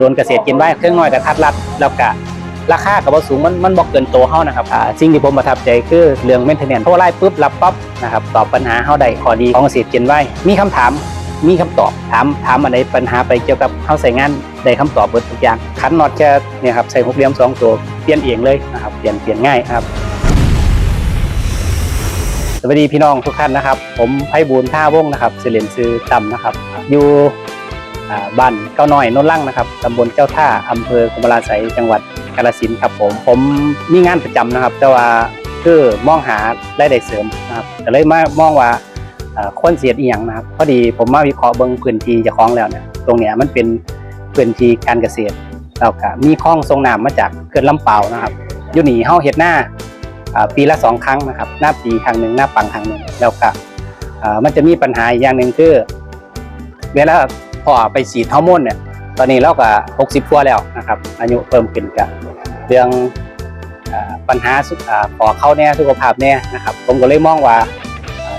โดนเกษตรกินไว้เครื่องน้อยกระทัดรัดแล้วก็ราคากับว่าสูงมันมันบอกเกินตัวเฮานะครับอ่าสิ่งที่ผมประทับใจคือเรื่อง maintenance เพราะว่าไล่ปุ๊บรับปั๊บนะครับตอบปัญหาเฮาได้ข้อดีของเกษตรกินไว้มีคำถามมีคำตอบถามถามอะไรปัญหาไปเกี่ยวกับเฮาใส่งานได้คำตอบเบิดทุกอย่างขันน็อตแค่เนี่ยครับใส่หกเหลี่ยมสองตัวเปลี่ยนเองเลยนะครับเปลี่ยนเปลี่ยนง่ายครับสวัสดีพี่น้องทุกท่านนะครับ ผมไพบูลท่าวงนะครับเสลียนซื้อต่ำนะครับ อยู่ บ้านเก้าน้อยโนนลั่งนะครับตำบลเจ้าท่าอำเภอกมลาไสยจังหวัดกาฬสินธุ์ครับผมผมมีงานประจำนะครับ แต่ว่าคือมองหารายได้เสริมนะครับก็เลยมามองว่าอ่าควรเสียดอีหยังนะครับพอดีผมมาวิเคราะห์เบิ่งพื้นที่เจ้าของแล้วเนี่ยตรงเนี้ยมันเป็นพื้นที่การเกษตรแล้วก็มีคลองทรงน้ำมาจากเขื่อนลำเปานะครับอยู่นี่เฮาเฮ็ดหน้าอ่าปีละสองครั้งนะครับ หน้าปีครั้งหนึ่งหน้าปังครั้งหนึ่งแล้วก็อ่ามันจะมีปัญหาอีกอย่างหนึ่งคือ เวลา พอไปฉีดฮอร์โมนเนี่ยตอนนี้เราก็หกสิบกว่าแล้วนะครับ อายุเพิ่มขึ้นกับเรื่องปัญหาสุขอ่าขอเข้าแน่สุขภาพแน่นะครับ ผมก็เลยมองว่า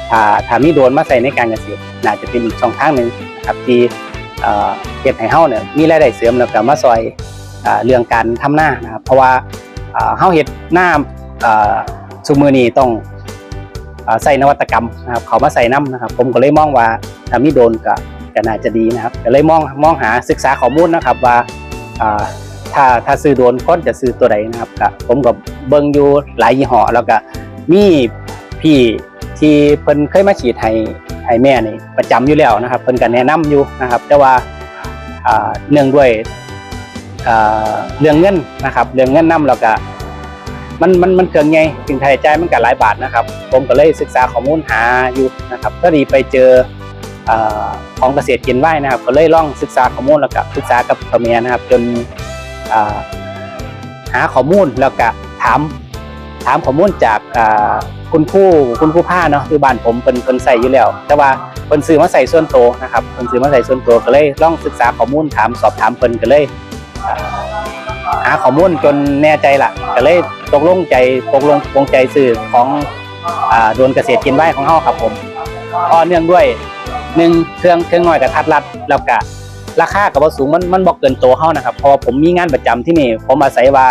ถ้าถ้ามีโดนมาใส่ในการเกษตรน่าจะเป็นอีกช่องทางหนึ่งนะครับที่เอ่อเฮ็ดให้เฮาเนี่ยมีรายได้เสริมแล้วก็มาซอยอเรื่องการทำหน้านะครับเพราะว่าเฮาเฮ็ดหน้าอ่าซุมือนี้ต้องอใส่นวัตกรรมนะครับเขามาใส่น้ำนะครับ ผมก็เลยมองว่าถ้ามีโดนก็ ก็น่าจะดีนะครับก็เลยมองมองหาศึกษาข้อมูลนะครับว่าถ้าถ้าซื้อโดนก้อนจะซื้อตัวใดนะครับก็ผมก็เบิ่งอยู่หลายยี่ห้อแล้วก็มีพี่ที่เพิ่นเคยมาฉีดให้ให้แม่นี่ประจำอยู่แล้วนะครับ เพิ่นก็แนะนำอยู่นะครับ แต่ว่าเนื่องด้วยเรื่องเงินนะครับ เรื่องเงินนํแล้วก็มันมันมันเกินไงถึงค่าใจมันก็หลายบาทนะครับ ผมก็เลยศึกษาข้อมูลหาอยู่นะครับก็ดีไปเจอ ของเกษตรกินไว้นะครับ ก็เลยล่องศึกษาข้อมูลแล้วก็ศึกษากับพ่อแม่นะครับ จนหาข้อมูลแล้วก็ถามถามข้อมูลจากคุณครูคุณครูผ้าเนาะคือบ้านผมเป็นคนใส่อยู่แล้ว แต่ว่าเพิ่นซื้อมาใส่ส่วนตัวนะครับเพิ่นซื้อมาใส่ส่วนตัวก็เลยล่องศึกษาข้อมูลถามสอบถามเพิ่นก็เลยหาข้อมูลจนแน่ใจละก็เลยตกลงใจตกลงปงใจซื้อของอโดนเกษตรกินไว้ของเฮาครับผมก็เนื่องด้วย หนึ่งเครื่องเครื่องน้อยกับทัดรัดแล้วก็ราคากับว่าสูงมันมันบอกเกินตัวเฮานะครับพราะว่าผมมีงานประจำที่นี่ ผมอาศัยว่า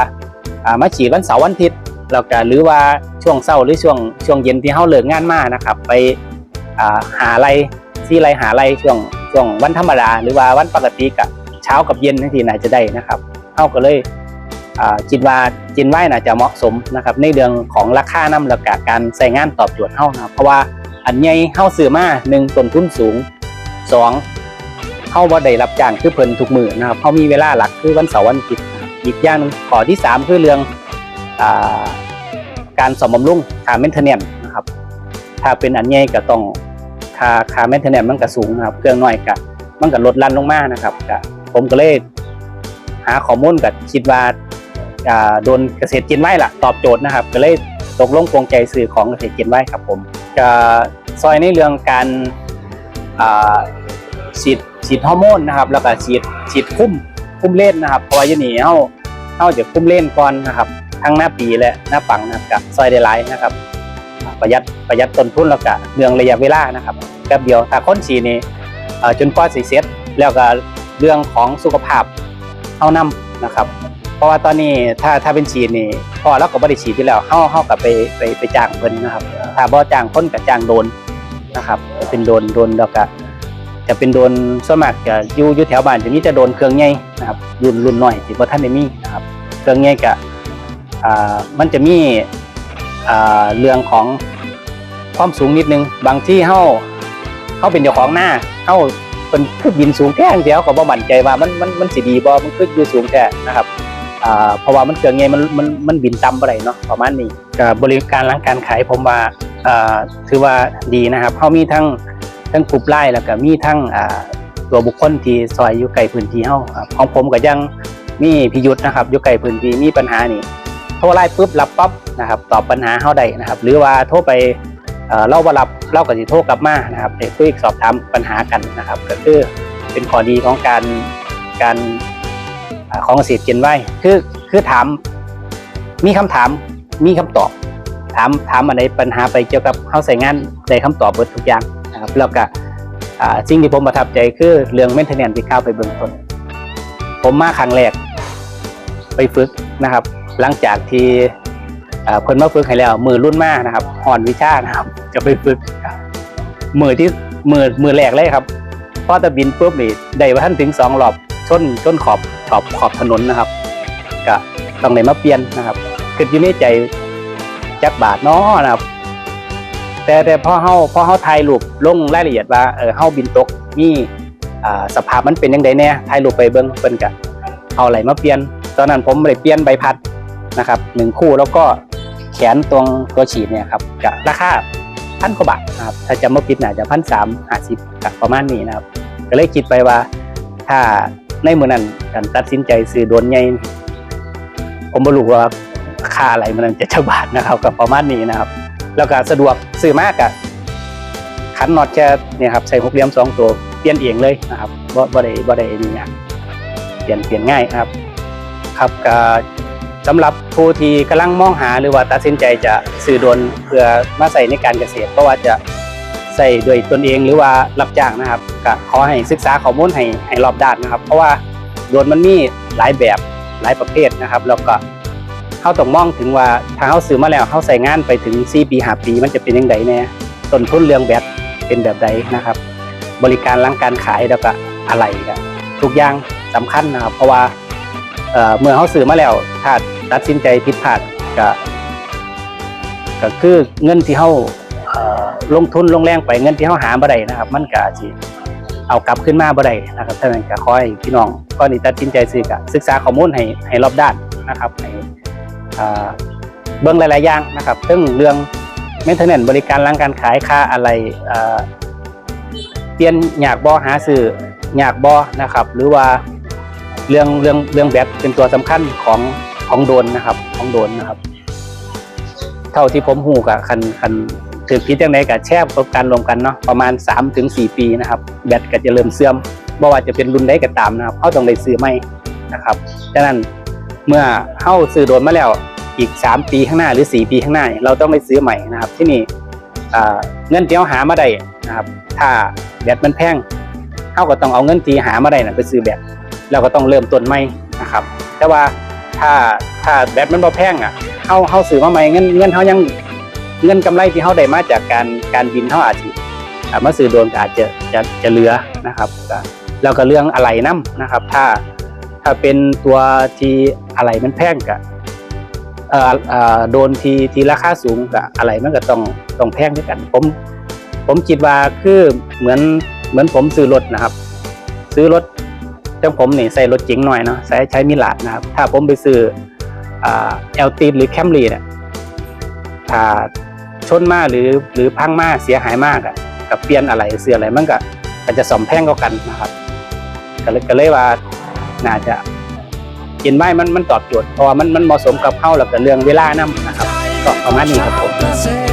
อ่ามาฉีดวันเสาร์วันอาทิตย์แล้วก็หรือว่าช่วงเช้าหรือช่วงช่วงเย็นที่เฮาเลิกงานมานะครับ ไปอ่าหาอะไรที่ไรหาไรช่วงช่วงวันธรรมดาหรือว่าวันปกติกับเช้ากับเย็นที่น่าจะได้นะครับเฮาก็เลยอ่าคิดว่าจินไหวน่าจะเหมาะสมนะครับในเรื่องของราคาน้ำแล้วก็การใส่งานตอบโจทย์เฮานะครับเพราะว่า อันใหญ่เฮาซื้อมาหนึ่งต้นทุนสูงสองเฮาบ่ได้รับจ้างคือเพิ่นทุกมือนะครับเฮามีเวลาหลักคือวันเสาร์วันอาทิตย์นะครับอีกอย่างข้อที่สามคือเรื่องอาการซ่อมบำรุงค่า maintenance นะครับ ถ้าเป็นอันใหญ่ก็ต้องค่าค่า maintenance มันก็สูงนะครับ เครื่องน้อยก็มันก็ลดลั่นลงมานะครับก็ผมก็เลยหาข้อมูลกับคิดว่าโดนเกษตรกินไว้ล่ะ ตอบโจทย์นะครับ ก็เลยตกลงปรงใจซื้อของเกษตรกินไว้ครับผม จะซอยในเรื่องการฉีดฉีดฮอร์โมนนะครับ แล้วก็ฉีดฉีดคุ้มคุ้มเล่นนะครับเพราะว่ายู่นี่เฮาเฮาจะคุ้มเล่นก่อนนะครับ ทั้งหน้าปีและหน้าปังนะครับกับซอยได้หลายนะครับ ประหยัดประหยัดต้นทุนแล้วก็เรื่องระยะเวลานะครับแป๊บเดียวถ้าค้นฉีดนี่จนกว่าสิเสร็จแล้วก็เรื่องของสุขภาพเฮานำนะครับ เพราะว่าตอนนี้ถ้าถ้าเป็นฉีดนี่พอเราก็บ่ได้ฉีดอยู่แล้วเฮาเฮาก็ไปไปไปจ้างเพิ่นนะครับ ถ้าบ่จ้างคนก็จ้างโดนนะครับจะเป็นโดนโดนแล้วก็จะเป็นโดนส่วนมากจะอยู่อยู่แถวบ้านจะมีแต่โดนเครื่องใหญ่นะครับรุ่นรุ่นน้อยที่บ่ทันได้มีนะครับเครื่องใหญ่ก็อ่ามันจะมีอ่าเรื่องของความสูงนิดนึงบางที่เฮาเฮาเป็นเจ้าของหน้าเฮาเป็นคือบินสูงแค่เดียวก็บ่มั่นใจว่ามันมันมันสิดีบ่มันคืออยู่สูงแค่นะครับ อ่าเพราะว่ามันเกิดไงมันมันมันบินต่ำได้เนาะประมาณนี้ก็บริการหลังการขายผมว่าอ่าถือว่าดีนะครับเฮามีทั้งทั้งกลุ่มไลน์แล้วก็มีทั้งอ่าตัวบุคคลที่ซอยอยู่ไกลพื้นที่เฮาครับของผมก็ยังมีพิยุทธ์นะครับอยู่ไกลพื้นที่มีปัญหานี่โทรไลน์ปุ๊บรับปั๊บนะครับตอบปัญหาเฮาได้นะครับ หรือว่าโทรไปเอ่าบ่รับเราก็สิโทรกลับมานะครับไปคุยสอบถามปัญหากันนะครับ ก็คือเป็นข้อดีของการการ ของเกษตรกินไว้คือคือถาม มีคำถามมีคำตอบ ถามถามอะไรปัญหาไปเกี่ยวกับเฮาใส่งานได้คำตอบหมดทุกอย่างนะครับแล้วก็สิ่งที่ผมประทับใจคือเรื่อง maintenance ที่เข้าไปเบื้องต้น ผมมาครั้งแรกไปฝึกนะครับ หลังจากที่เพิ่นมาฝึกให้แล้วมือรุ่นมากนะครับหอนวิชานะครับ จะไปฝึกมือที่มือมือแรกเลยครับพอตะบินปุ๊บนี่ได้ว่าท่านถึงสองรอบ ชนชนขอบขอบขอบถนนนะครับก็ต้องได้มาเปลี่ยนนะครับคืออยู่ในใจจักบาทเนาะนะครับ แต่แต่พอเฮาพอเฮาถ่ายรูปลงรายละเอียดว่าเออเฮาบินตกมีอ่าสภาพมันเป็นยังไงแน่ถ่ายรูปไปเบิ่งเพิ่นก็เอาอะไรมาเปลี่ยน ตอนนั้นผมเลยเปลี่ยนใบพัดนะครับหนึ่งคู่แล้วก็แขนตรงตัวฉีดเนี่ยครับก็ราคาพันกว่าบาทนะครับถ้าจำไม่ผิดน่าจะพันสามห้าสิบประมาณนี้นะครับ ก็เลยคิดไปว่าถ้า ในเมื่อนั้นการตัดสินใจซื้อโดนใหญ่ผมไม่รู้ว่าค่าอะไรมันจะเจ้าบาทนะครับกับประมาณนี้นะครับ แล้วก็สะดวกซื้อมากอะขันน็อตแค่เนี่ยครับใส่หกเหลี่ยมสองตัวเปลี่ยนเองเลยนะครับบ่บ่ได้บ่ได้นี่ยเปลี่ยนเปลี่ยนง่ายครับ ครับก็สำหรับผู้ที่กำลังมองหาหรือว่าตัดสินใจจะซื้อโดนเพื่อมาใส่ในการเกษตร เพราะว่าจะ ใส่โดวยตนเองหรือว่ารับจ้างนะครับก็ขอให้ศึกษาข้อมูลให้ให้รอบด้านนะครับ เพราะว่าโดรนมันมีหลายแบบหลายประเภทนะครับ แล้วก็เขาต้องมองถึงว่าถ้าเขาซื้อมาแล้วเขาใส่งานไปถึง4ปี5ปี มันจะเป็นยังไงแน่ต้นทุนเรื่องแบตเป็นแบบใดนะครับ บริการหลังการขายแล้วก็อะไรก็ทุกอย่างสำคัญนะครับ เพราะว่าเเมื่อเขาซื้อมาแล้วถ้าตัดสินใจผิดพลาดก็ก็คือเงินที่เขา ลงทุนลงแรงไปเงินที่เขาหาบ่ได้นะครับ มันก็อาจสิเอากลับขึ้นมาบ่ได้นะครับฉะนั้นก็ขอให้พี่น้องก่อนที่ตัดสินใจซื้อก็ศึกษาข้อมูลให้ให้รอบด้านนะครับให้เบื้องหลาย ๆ อย่างนะครับซึ่งเรื่อง maintenance บริการหลังการขายค่าอะไรเปลี่ยนอยากบอหาซื้ออยากบอนะครับ หรือว่าเรื่องเรื่องเรื่องแบตเป็นตัวสำคัญของของโดนนะครับของโดนนะครับ เท่าที่ผมหูกับคันคัน ถือพิษยังไงกับแช่ประสบการณ์รวมกันเนาะประมาณ 3-4 ปีนะครับแบตก็จะเริ่มเสื่อมบ่ว่าจะเป็นรุ่นใดก็ตามนะครับเขาต้องได้ซื้อใหม่นะครับฉะนั้นเมื่อเข้าซื้อโดนมาแล้วอีก 3 ปีข้างหน้าหรือ 4 ปีข้างหน้า เราต้องไปซื้อใหม่นะครับ ที่นี่เงินที่เราหามาได้นะครับ ถ้าแบตมันแพงเขาก็ต้องเอาเงินที่หามาได้นะไปซื้อแบตแล้วก็ต้องเริ่มต้นใหม่นะครับ แต่ว่าถ้าถ้าแบตมันบ่แพงอะเขาเขาซื้อมาใหม่เงินเงินเขายัง เงินกำไรที่เขาได้มาจากการการบินเขาอาจจะมาซื้อโดนก็อาจจะจะจะเหลือนะครับแล้วก็เรื่องอะไรน้ำนะครับ ถ้าถ้าเป็นตัวที่อะไรมันแพงกะเอ่อเอ่อโดนทีทีราคาสูงกะอะไรมันก็ต้องต้องแพงด้วยกัน ผมผมคิดว่าคือเหมือนเหมือนผมซื้อรถนะครับ ซื้อรถจังผมนี่ใส่รถจริงหน่อยเนาะใช้ใช้มิลาดนะครับ ถ้าผมไปซื้อเอลตีหรือแคมรีเนี่ยถ้า ชนมาหรือหรือพังมาเสียหายมากอะกับเปลี่ยนอะไรเสื้ออะไรมันก็ก็จะสมแพงก็กันนะครับก็เลยก็เลยว่าน่าจะกินไม้มันมันตอบโจทย์เพราะว่ามันมันเหมาะสมกับเข้าแล้วก็เรื่องเวลานั่นนะครับก็ประมาณนี้ครับผม